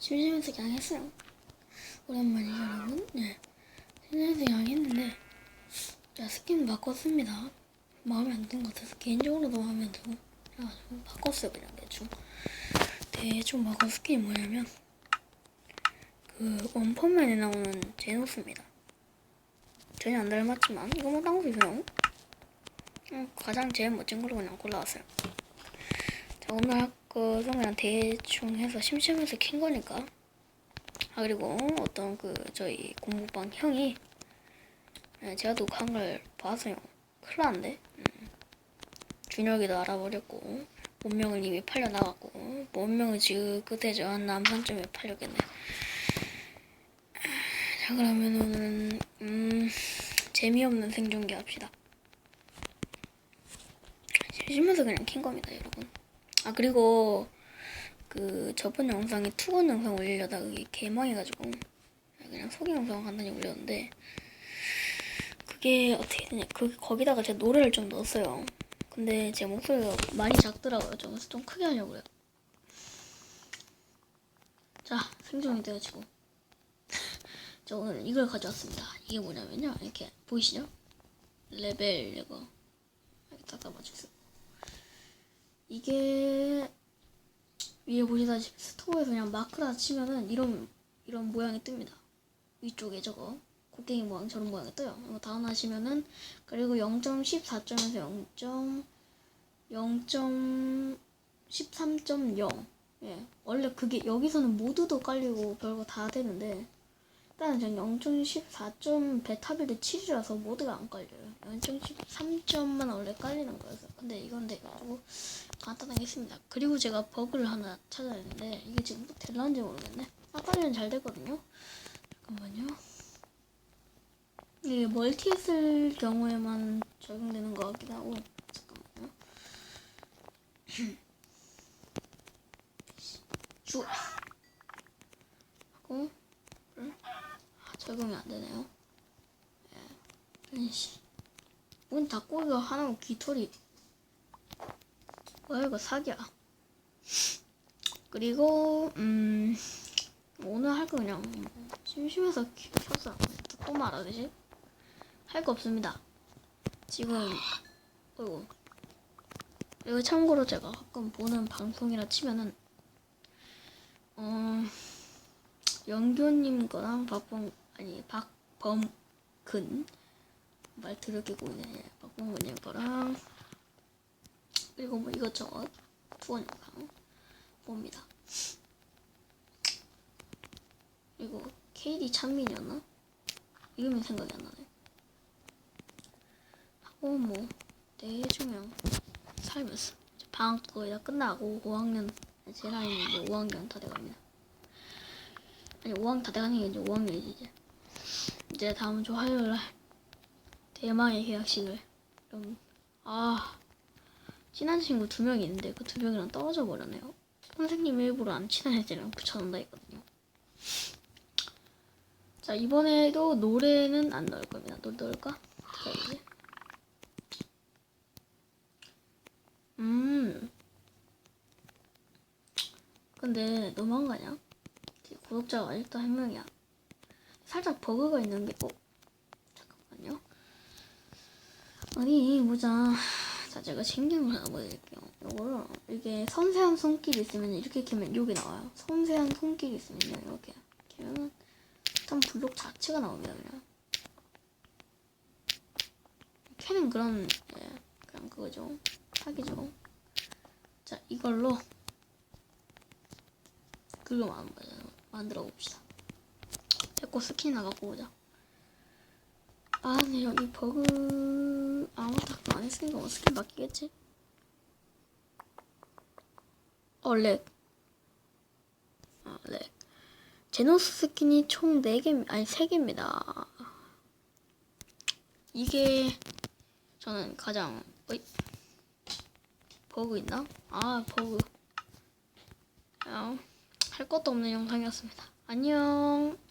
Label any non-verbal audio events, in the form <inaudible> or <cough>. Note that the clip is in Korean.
심심해서 그냥 했어요. 오랜만이죠, 여러분? 네. 심심해서 그냥 했는데, 자, 스킨 바꿨습니다. 마음에 안든것 같아서, 개인적으로도 마음에 안 들고, 그래가지고 바꿨어요, 그냥 대충. 대충 바꾼 스킨이 뭐냐면, 그, 원펀맨에 나오는 제노스입니다. 전혀 안 닮았지만, 이거 뭐 딴거 있어요? 어, 가장 제일 멋진 걸로 그냥 골라왔어요. 자, 오늘 할 것은 그냥 대충 해서 심심해서 킨 거니까. 아, 그리고 어떤 그, 저희 공부방 형이, 네, 제가 녹화한 걸 봤어요. 큰일 났는데. 음. 준혁이도 알아버렸고, 본명은 이미 팔려나갔고, 본명은 지금 끝에 저 한 남산점에 팔렸겠네. 자, 그러면 오늘은, 음, 재미없는 생존기 합시다. 심심해서 그냥 킨 겁니다, 여러분. 아 그리고 그 저번 영상에 투건 영상 올리려다가 그게 개망해가지고 그냥 소개 영상 간단히 올렸는데 그게 어떻게 되냐 그 거기다가 제가 노래를 좀 넣었어요. 근데 제 목소리가 많이 작더라고요. 좀 그래서 좀 크게 하려고요. 자 생존이 돼가지고 <laughs> 저 오늘 이걸 가져왔습니다. 이게 뭐냐면요 이렇게 보이시죠? 레벨 이거 이렇게 딱 잡아주세요. 이게 위에 보시다시피 스토어에서 그냥 마크라 치면은 이런 이런 모양이 뜹니다. 위쪽에 저거 곡괭이 모양 저런 모양이 떠요. 이거 다운하시면은 그리고 0.14점에서 0. 0.13.0 예 원래 그게 여기서는 모두도 깔리고 별거 다 되는데 일단 전 0.14점 베타빌드 7이라서 모두가 안 깔려요. 0.13점만 원래 깔리는 거였어. 근데 이건 돼가지고 간단하게 했습니다. 그리고 제가 버그를 하나 찾아냈는데 이게 지금 또 될란지 모르겠네. 아까는 잘 됐거든요. 잠깐만요. 이게 멀티 했을 경우에만 적용되는 것 같기도 하고 잠깐만요. <clears throat> 주 하고 아, 적용이 안 되네요. 예. 씨. 문 닫고가 하나고 귀털이. 뭐야 이거 사기야. 그리고 음 오늘 할 거 그냥 심심해서 켰어. 또 말하듯이 할 거 없습니다. 지금 어이구. 그리고 참고로 제가 가끔 보는 방송이라 치면은 어 영교님 거랑 박범 아니 박범근 말 더럽게 고네 박범근님 거랑 그리고 뭐 이것저것 투원 영상 봅니다. 그리고 KD 찬민이었나? 이름이 생각이 안 나네. 하고 뭐 그냥 살면서 방학 거의 다 끝나고 5학년 제 나이는 이제 5학년 다 돼갑니다. 아니 5학년 다 돼가는 게 이제 5학년이지 이제. 이제 다음 주 화요일 날 대망의 계약식을 좀 아. 친한 친구 두 명이 있는데 그 두 명이랑 떨어져 버렸네요. 선생님 일부러 안 친한 애들이랑 붙여놓는다 했거든요. 자 이번에도 노래는 안 넣을 겁니다. 노래 넣을까? 해야 되지? 음. 근데 너무한 거 아니야? 구독자가 아직도 한 명이야. 살짝 버그가 있는 게, 어? 잠깐만요. 어디, 보자. 자, 제가 신경 을 하나 보여드릴게요. 요거를, 이게 섬세한 손길이 있으면 이렇게 키면 여기 나와요. 섬세한 손길이 있으면요, 이렇게. 키면은, 일단 블록 자체가 나옵니다, 그냥. 캐는 그런, 예, 그냥 그거죠. 사기죠. 자, 이걸로, 글로 만, 만들어 봅시다. 됐고, 스킨 나갖고 오자. 아, 근데 여기 버그 아무것도 안 했으니까 뭐 스킨 바뀌겠지? 어, 렉. 아, 렉. 제노스 스킨이 총 4개, 아니 3개입니다. 이게 저는 가장, 어이. 버그 있나? 아, 버그. 아, 할 것도 없는 영상이었습니다. 안녕.